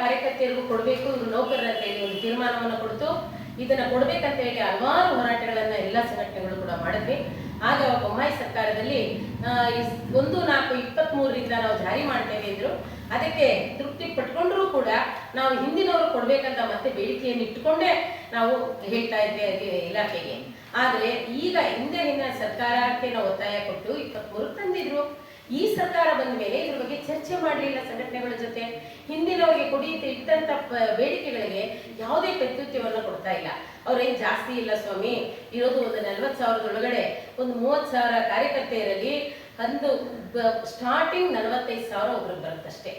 ಕಾರ್ಯಕರ್ತೆಯರಿಗೂ ಕೊಡಬೇಕು ಇವರು ನೌಕರರ ಕೈಯಲ್ಲಿ ಒಂದು ತೀರ್ಮಾನವನ್ನು ಕೊಡ್ತು. ಇದನ್ನ ಕೊಡಬೇಕಂತ ಹೇಳಿ ಹಲವಾರು ಹೋರಾಟಗಳನ್ನ ಎಲ್ಲ ಸಂಘಟನೆಗಳು ಕೂಡ ಮಾಡಿದ್ವಿ. ಆಗ ಬೊಮ್ಮಾಯಿ ಸರ್ಕಾರದಲ್ಲಿ ಒಂದು ನಾಲ್ಕು ಇಪ್ಪತ್ತ್ ಮೂರರಿಂದ ನಾವು ಜಾರಿ ಮಾಡ್ತೇವೆ ಇದ್ರು ಅದಕ್ಕೆ ತೃಪ್ತಿ ಪಟ್ಕೊಂಡ್ರೂ ಕೂಡ ನಾವು ಹಿಂದಿನವರು ಕೊಡ್ಬೇಕಂತ ಮತ್ತೆ ಬೇಡಿಕೆಯನ್ನು ಇಟ್ಟುಕೊಂಡೇ ನಾವು ಹೇಳ್ತಾ ಇದ್ದೇವೆ ಇಲಾಖೆಗೆ. ಆದರೆ ಈಗ ಹಿಂದೆ ಹಿಂದಿನ ಸರ್ಕಾರಕ್ಕೆ ನಾವು ಒತ್ತಾಯ ಕೊಟ್ಟು ಇಪ್ಪತ್ಮೂರು ತಂದಿದ್ರು. ಈ ಸರ್ಕಾರ ಬಂದ ಮೇಲೆ ಇದ್ರ ಬಗ್ಗೆ ಚರ್ಚೆ ಮಾಡಲಿಲ್ಲ ಸಂಘಟನೆಗಳ ಜೊತೆ. ಹಿಂದಿನವರಿಗೆ ಕುಡಿಯುತ್ತೆ ಇಟ್ಟಂತ ಬೇಡಿಕೆಗಳಿಗೆ ಯಾವುದೇ ಪ್ರತ್ಯುತ್ತರವನ್ನು ಕೊಡ್ತಾ ಇಲ್ಲ. ಅವ್ರೇನ್ ಜಾಸ್ತಿ ಇಲ್ಲ ಸ್ವಾಮಿ. ಇರೋದು ಒಂದು ನಲ್ವತ್ತು ಸಾವಿರದ ಒಳಗಡೆ ಒಂದು ಮೂವತ್ತು ಸಾವಿರ ಕಾರ್ಯಕರ್ತೆಯರಲ್ಲಿ ಒಂದು ಸ್ಟಾರ್ಟಿಂಗ್ ನಲವತ್ತೈದು ಸಾವಿರ ಒಬ್ರಿಗೆ ಬರುತ್ತಷ್ಟೇ.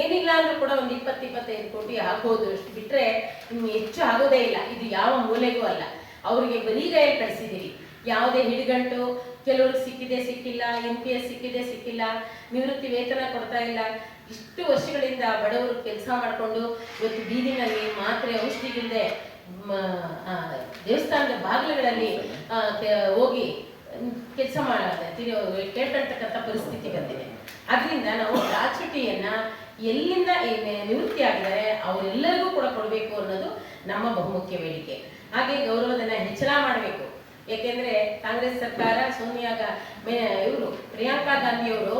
ಏನಿಲ್ಲ ಅಂದ್ರೂ ಕೂಡ ಒಂದು ಇಪ್ಪತ್ತು, ಇಪ್ಪತ್ತೈದು ಕೋಟಿ ಆಗ್ಬೋದು. ಅಷ್ಟು ಬಿಟ್ರೆ ನಿಮ್ಗೆ ಹೆಚ್ಚು ಆಗೋದೇ ಇಲ್ಲ. ಇದು ಯಾವ ಮೂಲೆಗೂ ಅಲ್ಲ. ಅವರಿಗೆ ಬಲಿಗೈ ಕಳಿಸಿದ್ದೀರಿ. ಯಾವುದೇ ಹಿಡಿಗಂಟು ಕೆಲವರು ಸಿಕ್ಕಿದೆ, ಸಿಕ್ಕಿಲ್ಲ ಎಂ ಪಿ ಎಸ್ ಸಿಕ್ಕಿದೆ, ಸಿಕ್ಕಿಲ್ಲ, ನಿವೃತ್ತಿ ವೇತನ ಕೊಡ್ತಾ ಇಲ್ಲ. ಇಷ್ಟು ವರ್ಷಗಳಿಂದ ಬಡವರು ಕೆಲಸ ಮಾಡಿಕೊಂಡು ಇವತ್ತು ಬೀದಿನಲ್ಲಿ ಮಾತ್ರೆ ಔಷಧಿಗಿಲ್ಲದೆ ದೇವಸ್ಥಾನದ ಬಾಗಿಲುಗಳಲ್ಲಿ ಹೋಗಿ ಕೆಲಸ ಮಾಡಿ ಕೇಳ್ಕೊಳ್ತಕ್ಕಂಥ ಪರಿಸ್ಥಿತಿ ಬಂದಿದೆ. ಅದರಿಂದ ನಾವು ಗ್ರಾಚ್ಯುಟಿಯನ್ನ ಎಲ್ಲಿಂದ ನಿವೃತ್ತಿ ಆಗಿದ್ದಾರೆ, ಅವರೆಲ್ಲರಿಗೂ ಕೂಡ ಕೊಡಬೇಕು ಅನ್ನೋದು ನಮ್ಮ ಬಹುಮುಖ್ಯ ಬೇಡಿಕೆ. ಹಾಗೆ ಗೌರವಧನ ಹೆಚ್ಚಳ ಮಾಡಬೇಕು. ಯಾಕೆಂದ್ರೆ ಕಾಂಗ್ರೆಸ್ ಸರ್ಕಾರ ಸೋನಿಯಾ ಇವರು ಪ್ರಿಯಾಂಕಾ ಗಾಂಧಿ ಅವರು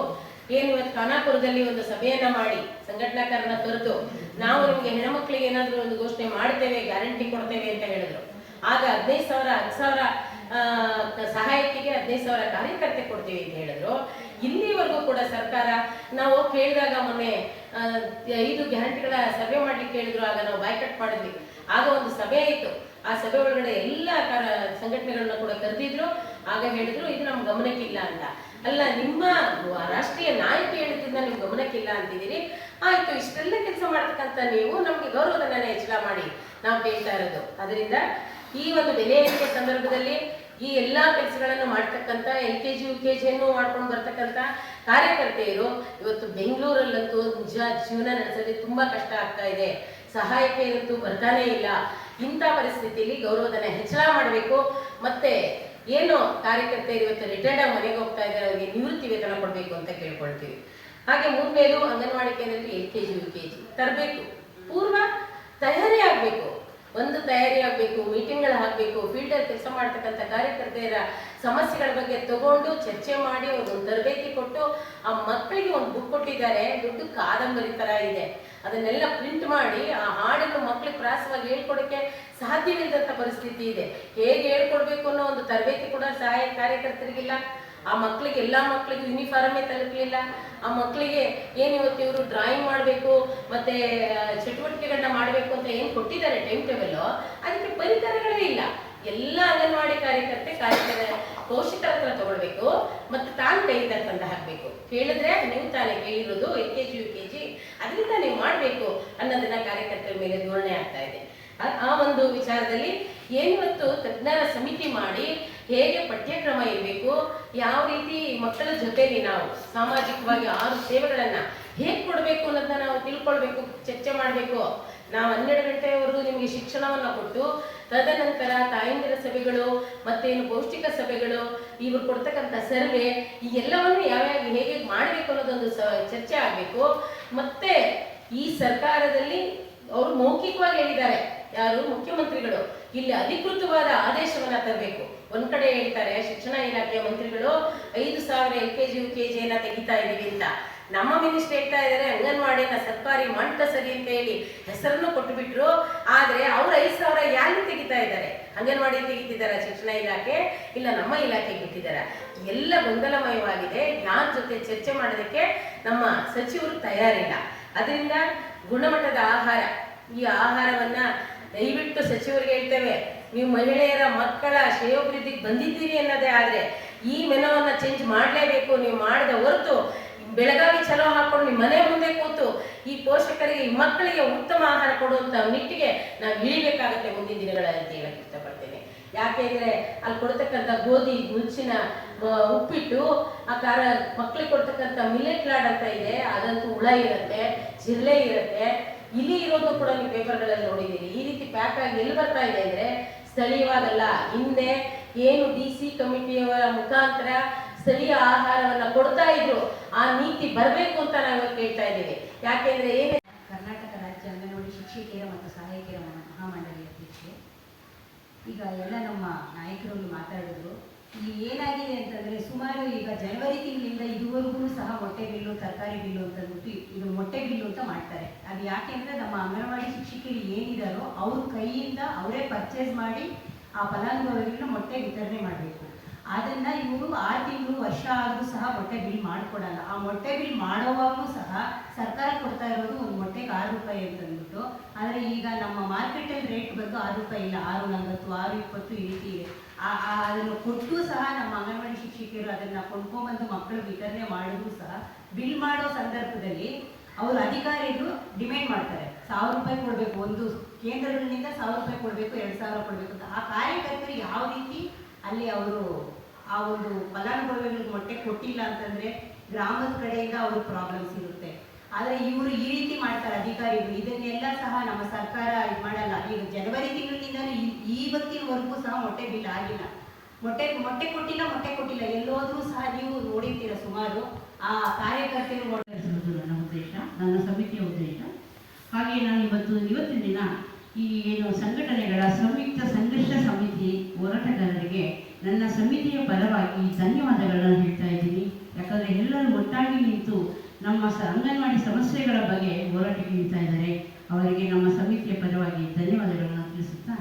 ಏನು ಇವತ್ತು ಖಾನಾಪುರದಲ್ಲಿ ಒಂದು ಸಭೆಯನ್ನ ಮಾಡಿ ಸಂಘಟನಾಕಾರನ ಕರೆದು ನಾವು ನಿಮಗೆ ಹೆಣ್ಮಕ್ಳಿಗೆ ಏನಾದರೂ ಒಂದು ಘೋಷಣೆ ಮಾಡ್ತೇವೆ, ಗ್ಯಾರಂಟಿ ಕೊಡ್ತೇವೆ ಅಂತ ಹೇಳಿದ್ರು. ಆಗ ಹದಿನೈದು ಸಾವಿರ, ಹತ್ತು ಸಾವಿರ ಸಹಾಯಕಿಗೆ ಹದಿನೈದು ಸಾವಿರ ಕಾರ್ಯಕರ್ತೆ ಕೊಡ್ತೀವಿ ಅಂತ ಹೇಳಿದ್ರು. ಇಲ್ಲಿವರೆಗೂ ಕೂಡ ಸರ್ಕಾರ ನಾವು ಕೇಳಿದಾಗ ಮೊನ್ನೆ ಐದು ಗ್ಯಾರಂಟಿಗಳ ಸಭೆ ಮಾಡ್ಲಿಕ್ಕೆ ಹೇಳಿದ್ರು, ಆಗ ನಾವು ಬಾಯ್ಕಟ್ ಮಾಡಿದ್ವಿ. ಆಗ ಒಂದು ಸಭೆ ಆಯಿತು. ಆ ಸಭೆ ಒಳಗಡೆ ಎಲ್ಲ ಸಂಘಟನೆಗಳನ್ನ ಕೂಡ ಕರೆದಿದ್ರು. ಆಗ ಹೇಳಿದ್ರು, ಇದು ನಮ್ಮ ಗಮನಕ್ಕಿಲ್ಲ ಅಂತ. ಅಲ್ಲ, ನಿಮ್ಮ ರಾಷ್ಟ್ರೀಯ ನಾಯಕಿ ಹೇಳಿದ್ರಿಂದ ನಿಮ್ ಗಮನಕ್ಕಿಲ್ಲ ಅಂತಿದ್ದೀರಿ. ಆಯ್ತು, ಇಷ್ಟೆಲ್ಲ ಕೆಲಸ ಮಾಡ್ತಕ್ಕಂಥ ನೀವು ನಮ್ಗೆ ಗೌರವಧನ ಹೆಚ್ಚಳ ಮಾಡಿ. ನಾವು ಕೇಳ್ತಾ ಇರೋದು. ಅದರಿಂದ ಈ ಒಂದು ಬೆಲೆ ಏರಿಕೆ ಸಂದರ್ಭದಲ್ಲಿ ಈ ಎಲ್ಲಾ ಕೆಲಸಗಳನ್ನು ಮಾಡ್ತಕ್ಕಂಥ L K G, U K ಜಿಯನ್ನು ಮಾಡ್ಕೊಂಡು ಬರ್ತಕ್ಕಂಥ ಕಾರ್ಯಕರ್ತೆಯರು, ಇವತ್ತು ಬೆಂಗಳೂರಲ್ಲಂತೂ ನಿಜ ಜೀವನ ನಡೆಸೋದೇ ತುಂಬಾ ಕಷ್ಟ ಆಗ್ತಾ ಇದೆ. ಸಹಾಯಕ್ಕೆ ಇವತ್ತು ಬರ್ತಾನೆ ಇಲ್ಲ. ಇಂಥ ಪರಿಸ್ಥಿತಿಯಲ್ಲಿ ಗೌರವಧನ ಹೆಚ್ಚಳ ಮಾಡಬೇಕು. ಮತ್ತೆ ಏನು ಕಾರ್ಯಕರ್ತೆ ಇವತ್ತು ರಿಟೈರ್ಡ್ ಆಗಿ ಮನೆಗೆ ಹೋಗ್ತಾ ಇದ್ದಾರೆ, ಅವರಿಗೆ ನಿವೃತ್ತಿ ವೇತನ ಕೊಡಬೇಕು ಅಂತ ಕೇಳ್ಕೊಳ್ತೀವಿ. ಹಾಗೆ ಮೂರನೇದು ಅಂಗನವಾಡಿ ಕೇಂದ್ರದಲ್ಲಿ L K G, U K G ತರಬೇಕು. ಪೂರ್ವ ತಯಾರಿ ಆಗಬೇಕು. ಒಂದು ತಯಾರಿ ಆಗಬೇಕು ಮೀಟಿಂಗ್ಗಳು ಹಾಕಬೇಕು ಫೀಲ್ಡಲ್ಲಿ ಕೆಲಸ ಮಾಡ್ತಕ್ಕಂಥ ಕಾರ್ಯಕರ್ತೆಯರ ಸಮಸ್ಯೆಗಳ ಬಗ್ಗೆ ತಗೊಂಡು ಚರ್ಚೆ ಮಾಡಿ ಅವ್ರಿಗೊಂದು ತರಬೇತಿ ಕೊಟ್ಟು ಆ ಕೊಟ್ಟಿದ್ದಾರೆ, ದೊಡ್ಡ ಕಾದಂಬರಿ ತರ ಇದೆ. ಅದನ್ನೆಲ್ಲ ಪ್ರಿಂಟ್ ಮಾಡಿ ಆ ಹಾಡನ್ನು ಮಕ್ಕಳಿಗೆ ಪ್ರಾಸವಾಗಿ ಹೇಳ್ಕೊಡಕ್ಕೆ ಸಾಧ್ಯವಿಲ್ಲದಂಥ ಪರಿಸ್ಥಿತಿ ಇದೆ. ಹೇಗೆ ಹೇಳ್ಕೊಡ್ಬೇಕು ಅನ್ನೋ ಒಂದು ತರಬೇತಿ ಕೂಡ ಸಹಾಯ ಕಾರ್ಯಕರ್ತರಿಗಿಲ್ಲ. ಆ ಮಕ್ಕಳಿಗೆ ಎಲ್ಲಾ ಮಕ್ಕಳಿಗೂ ಯೂನಿಫಾರ್ಮೇ ತಲುಪಲಿಲ್ಲ. ಆ ಮಕ್ಕಳಿಗೆ ಏನು ಇವತ್ತು ಇವರು ಡ್ರಾಯಿಂಗ್ ಮಾಡಬೇಕು, ಮತ್ತೆ ಚಟುವಟಿಕೆಗಳನ್ನ ಮಾಡಬೇಕು ಅಂತ ಏನು ಕೊಟ್ಟಿದ್ದಾರೆ ಟೈಮ್ ಟೇಬಲ್ ಅದಕ್ಕೆ ಪರಿಕರಗಳೇ ಇಲ್ಲ. ಎಲ್ಲ ಅಂಗನವಾಡಿ ಕಾರ್ಯಕರ್ತೆ ಕಾರ್ಯಕ್ರಮ ಪೋಷಕರ ಹತ್ರ ತಗೊಳ್ಬೇಕು, ಮತ್ತೆ ತಾನು ಕೈಯಿಂದ ತಂದು ಹಾಕ್ಬೇಕು. ಕೇಳಿದ್ರೆ ನೀವು ತಾನೇ ಕೇಳಿರೋದು L K G U K G ಅದರಿಂದ ನೀವು ಮಾಡಬೇಕು ಅನ್ನೋದನ್ನ ಕಾರ್ಯಕರ್ತರ ಮೇಲೆ ಧೋರಣೆ ಆಗ್ತಾ ಇದೆ. ಆ ಒಂದು ವಿಚಾರದಲ್ಲಿ ಏನಿವತ್ತು ತಜ್ಞರ ಸಮಿತಿ ಮಾಡಿ ಹೇಗೆ ಪಠ್ಯಕ್ರಮ ಇರಬೇಕು, ಯಾವ ರೀತಿ ಮಕ್ಕಳ ಜೊತೆಲಿ ನಾವು ಸಾಮಾಜಿಕವಾಗಿ ಆರು ಸೇವೆಗಳನ್ನ ಹೇಗೆ ಕೊಡಬೇಕು ಅನ್ನೋದನ್ನ ನಾವು ತಿಳ್ಕೊಳ್ಬೇಕು, ಚರ್ಚೆ ಮಾಡಬೇಕು. ನಾವು ಹನ್ನೆರಡು ಗಂಟೆವರೆಗೂ ನಿಮಗೆ ಶಿಕ್ಷಣವನ್ನ ಕೊಟ್ಟು, ತದನಂತರ ತಾಯಂದಿರ ಸಭೆಗಳು, ಮತ್ತೇನು ಪೌಷ್ಟಿಕ ಸಭೆಗಳು, ಇವರು ಕೊಡ್ತಕ್ಕಂಥ ಸರ್ವೆ ಈ ಎಲ್ಲವನ್ನು ಯಾವ್ಯಾವ ಹೇಗೆ ಮಾಡಬೇಕು ಅನ್ನೋದೊಂದು ಸ, ಚರ್ಚೆ ಆಗಬೇಕು. ಮತ್ತೆ ಈ ಸರ್ಕಾರದಲ್ಲಿ ಅವರು ಮೌಖಿಕವಾಗಿ ಹೇಳಿದ್ದಾರೆ. ಯಾರು ಮುಖ್ಯಮಂತ್ರಿಗಳು, ಇಲ್ಲಿ ಅಧಿಕೃತವಾದ ಆದೇಶವನ್ನ ತರಬೇಕು. ಒಂದ್ ಕಡೆ ಹೇಳ್ತಾರೆ, ಶಿಕ್ಷಣ ಇಲಾಖೆಯ ಮಂತ್ರಿಗಳು ಐದು ಸಾವಿರ L K G, U K ಜಿಯನ್ನ ತೆಗಿತಾ ಇದೀವಿ ಅಂತ. ನಮ್ಮ ಮಿನಿಸ್ಟರ್ ಹೇಳ್ತಾ ಇದ್ದಾರೆ ಅಂಗನವಾಡಿನ ಸರ್ಕಾರಿ ಮಂಟಸರಿ ಅಂತ ಹೇಳಿ ಹೆಸರನ್ನು ಕೊಟ್ಟು ಬಿಟ್ರು ಆದ್ರೆ ಅವ್ರ ಐದು ಸಾವಿರ ಯಾರು ತೆಗಿತಾ ಇದ್ದಾರೆ? ಅಂಗನವಾಡಿ ತೆಗಿತಿದ್ದಾರೆ ಶಿಕ್ಷಣ ಇಲಾಖೆ? ಇಲ್ಲ ನಮ್ಮ ಇಲಾಖೆ ಬಿಟ್ಟಿದ್ದಾರೆ ಎಲ್ಲ ಗೊಂದಲಮಯವಾಗಿದೆ. ಯಾರ ಜೊತೆ ಚರ್ಚೆ ಮಾಡೋದಕ್ಕೆ ನಮ್ಮ ಸಚಿವರು ತಯಾರಿಲ್ಲ. ಅದರಿಂದ ಗುಣಮಟ್ಟದ ಆಹಾರ, ಈ ಆಹಾರವನ್ನ ದಯವಿಟ್ಟು ಸಚಿವರಿಗೆ ಹೇಳ್ತೇವೆ. ನೀವು ಮಹಿಳೆಯರ ಮಕ್ಕಳ ಶ್ರೇಯೋಭಿವೃದ್ಧಿಗೆ ಬಂದಿದ್ದೀರಿ ಅನ್ನೋದೇ ಆದರೆ ಈ ಮೆನವನ್ನು ಚೇಂಜ್ ಮಾಡಲೇಬೇಕು, ನೀವು ಮಾಡಿದ ಹೊರತು ಬೆಳಗಾವಿ ಚಲೋ ಹಾಕೊಂಡು ನಿಮ್ಮ ಮನೆ ಮುಂದೆ ಕೂತು ಈ ಪೋಷಕರಿಗೆ, ಈ ಮಕ್ಕಳಿಗೆ ಉತ್ತಮ ಆಹಾರ ಕೊಡುವಂಥ ನಿಟ್ಟಿಗೆ ನಾವು ಇಳಿಬೇಕಾಗುತ್ತೆ ಮುಂದಿನ ದಿನಗಳಲ್ಲಿ ಅಂತ ಹೇಳಕ್ಕೆ ಇಷ್ಟಪಡ್ತೇನೆ. ಯಾಕೆಂದ್ರೆ ಅಲ್ಲಿ ಕೊಡ್ತಕ್ಕಂಥ ಗೋಧಿ ಮುಂಚಿನ ಉಪ್ಪಿಟ್ಟು, ಆ ಕಾರ ಮಕ್ಕಳಿಗೆ ಕೊಡ್ತಕ್ಕಂಥ ಮಿಲೆಟ್ ಲಾಡ್ ಅಂತ ಇದೆ, ಅದಂತೂ ಹುಳ ಇರುತ್ತೆ, ಜಿರಳೆ ಇರುತ್ತೆ. ಇಲ್ಲಿ ಇರೋದು ಕೂಡ ನೀವು ಪೇಪರ್ಗಳಲ್ಲಿ ನೋಡಿದ್ದೀರಿ. ಈ ರೀತಿ ಪ್ಯಾಕ್ ಆಗಿ ಎಲ್ಲಿ ಬರ್ತಾ ಇದೆ ಅಂದ್ರೆ ಸ್ಥಳೀಯವಾಗಲ್ಲ ಹಿಂದೆ ಏನು ಡಿ ಸಿ ಕಮಿಟಿಯವರ ಮುಖಾಂತರ ಸ್ಥಳೀಯ ಆಹಾರವನ್ನ ಕೊಡ್ತಾ ಇದ್ರು. ಆ ನೀತಿ ಬರಬೇಕು ಅಂತ ನಾವು ಕೇಳ್ತಾ ಇದ್ದೀವಿ. ಯಾಕೆಂದ್ರೆ ಏನೇ ಕರ್ನಾಟಕ ರಾಜ್ಯ ಮತ್ತು ಸಹಾಯಕಿಯರ ಮಹಾ- ಮಹಾಮಂಡಳಿ ಅಧ್ಯಕ್ಷೆ. ಈಗ ಎಲ್ಲ ನಮ್ಮ ನಾಯಕರು ಮಾತಾಡಿದ್ರು. ಇಲ್ಲಿ ಏನಾಗಿದೆ ಅಂತಂದ್ರೆ ಸುಮಾರು ಈಗ ಜನವರಿ ಇದುವರೆಗೂ ಸಹ ಮೊಟ್ಟೆ ಬಿಲ್ಲು, ತರಕಾರಿ ಬಿಲ್ಲು ಅಂತ ಅಂದ್ಬಿಟ್ಟು ಇದು ಮೊಟ್ಟೆ ಬಿಲ್ಲು ಅಂತ ಮಾಡ್ತಾರೆ. ಅದು ಯಾಕೆಂದರೆ ನಮ್ಮ ಅಂಗನವಾಡಿ ಶಿಕ್ಷಕರು ಏನಿದಾರೋ ಅವ್ರ ಕೈಯಿಂದ ಅವರೇ ಪರ್ಚೇಸ್ ಮಾಡಿ ಆ ಫಲಾನುಭವಿಗಳನ್ನ ಮೊಟ್ಟೆ ವಿತರಣೆ ಮಾಡಬೇಕು. ಅದನ್ನ ಇವರು ಆರು ತಿಂಗಳು ವರ್ಷ ಆದರೂ ಸಹ ಮೊಟ್ಟೆ ಬಿಲ್ ಮಾಡಿಕೊಡಲ್ಲ. ಆ ಮೊಟ್ಟೆ ಬಿಲ್ ಮಾಡೋವಾಗಲೂ ಸಹ ಸರ್ಕಾರ ಕೊಡ್ತಾ ಇರೋದು ಒಂದು ಮೊಟ್ಟೆಗೆ ಆರು ರೂಪಾಯಿ ಅಂತ ಅಂದ್ಬಿಟ್ಟು ಆದರೆ ಈಗ ನಮ್ಮ ಮಾರ್ಕೆಟಲ್ಲಿ ರೇಟ್ ಬಂದು ಆರು ರೂಪಾಯಿ ಇಲ್ಲ, ಆರು ನಲವತ್ತು, ಆರು ಇಪ್ಪತ್ತು ಈ ರೀತಿ ಇದೆ. ಅದನ್ನು ಕೊಟ್ಟು ಸಹ ನಮ್ಮ ಅಂಗನವಾಡಿ ಶಿಕ್ಷಕಿಯರು ಅದನ್ನು ಕೊಂಡ್ಕೊಂಡ್ಬಂದು ಮಕ್ಕಳು ವಿತರಣೆ ಮಾಡಿದ್ರು ಸಹ ಬಿಲ್ ಮಾಡೋ ಸಂದರ್ಭದಲ್ಲಿ ಅವರು ಅಧಿಕಾರಿಗಳು ಡಿಮ್ಯಾಂಡ್ ಮಾಡ್ತಾರೆ. ಸಾವಿರ ರೂಪಾಯಿ ಕೊಡಬೇಕು, ಒಂದು ಕೇಂದ್ರಗಳಿಂದ ಸಾವಿರ ರೂಪಾಯಿ ಕೊಡಬೇಕು, ಎರಡು ಸಾವಿರ ಕೊಡಬೇಕು ಅಂತ. ಆ ಕಾರ್ಯಕರ್ತರು ಯಾವ ರೀತಿ ಅಲ್ಲಿ ಅವರು ಆ ಒಂದು ಫಲಾನುಭವಿಗಳಿಗೆ ಮೊಟ್ಟೆ ಕೊಟ್ಟಿಲ್ಲ ಅಂತಂದ್ರೆ ಗ್ರಾಮದ ಕಡೆಯಿಂದ ಅವ್ರಿಗೆ ಪ್ರಾಬ್ಲಮ್ಸ್ ಇರುತ್ತೆ. ಆದರೆ ಇವರು ಈ ರೀತಿ ಮಾಡ್ತಾರೆ, ಅಧಿಕಾರಿಗಳು. ಇದನ್ನೆಲ್ಲ ಸಹ ನಮ್ಮ ಸರ್ಕಾರ ಇದು ಮಾಡಲ್ಲ. ಈಗ ಜನವರಿ ತಿಂಗಳಿನಿಂದ ಈ ಇವತ್ತಿನವರೆಗೂ ಸಹ ಮೊಟ್ಟೆ ಬಿಲ್ ಆಗಿಲ್ಲ. ಮೊಟ್ಟೆ ಮೊಟ್ಟೆ ಕೊಟ್ಟಿಲ್ಲ ಮೊಟ್ಟೆ ಕೊಟ್ಟಿಲ್ಲ. ಎಲ್ಲೋದ್ರೂ ಸಹ ನೀವು ನೋಡಿರ್ತೀರ ಸುಮಾರು. ಆ ಕಾರ್ಯಕರ್ತರು ನನ್ನ ಉದ್ದೇಶ, ನನ್ನ ಸಮಿತಿಯ ಉದ್ದೇಶ. ಹಾಗೆ ನಾನು ಇವತ್ತು, ಇವತ್ತಿನ ದಿನ ಈ ಏನು ಸಂಘಟನೆಗಳ ಸಂಯುಕ್ತ ಸಂಘರ್ಷ ಸಮಿತಿ ಹೋರಾಟಗಾರರಿಗೆ ನನ್ನ ಸಮಿತಿಯ ಪರವಾಗಿ ಧನ್ಯವಾದಗಳನ್ನು ಹೇಳ್ತಾ ಇದ್ದೀನಿ. ಯಾಕಂದರೆ ಎಲ್ಲರೂ ಒಟ್ಟಾಗಿ ನಿಂತು ನಮ್ಮ ಸ ಅಂಗನವಾಡಿ ಸಮಸ್ಯೆಗಳ ಬಗ್ಗೆ ಹೋರಾಟಕ್ಕೆ ನಿಂತಾ ಇದ್ದಾರೆ. ಅವರಿಗೆ ನಮ್ಮ ಸಮಿತಿಯ ಪರವಾಗಿ ಧನ್ಯವಾದಗಳನ್ನು ತಿಳಿಸುತ್ತಾ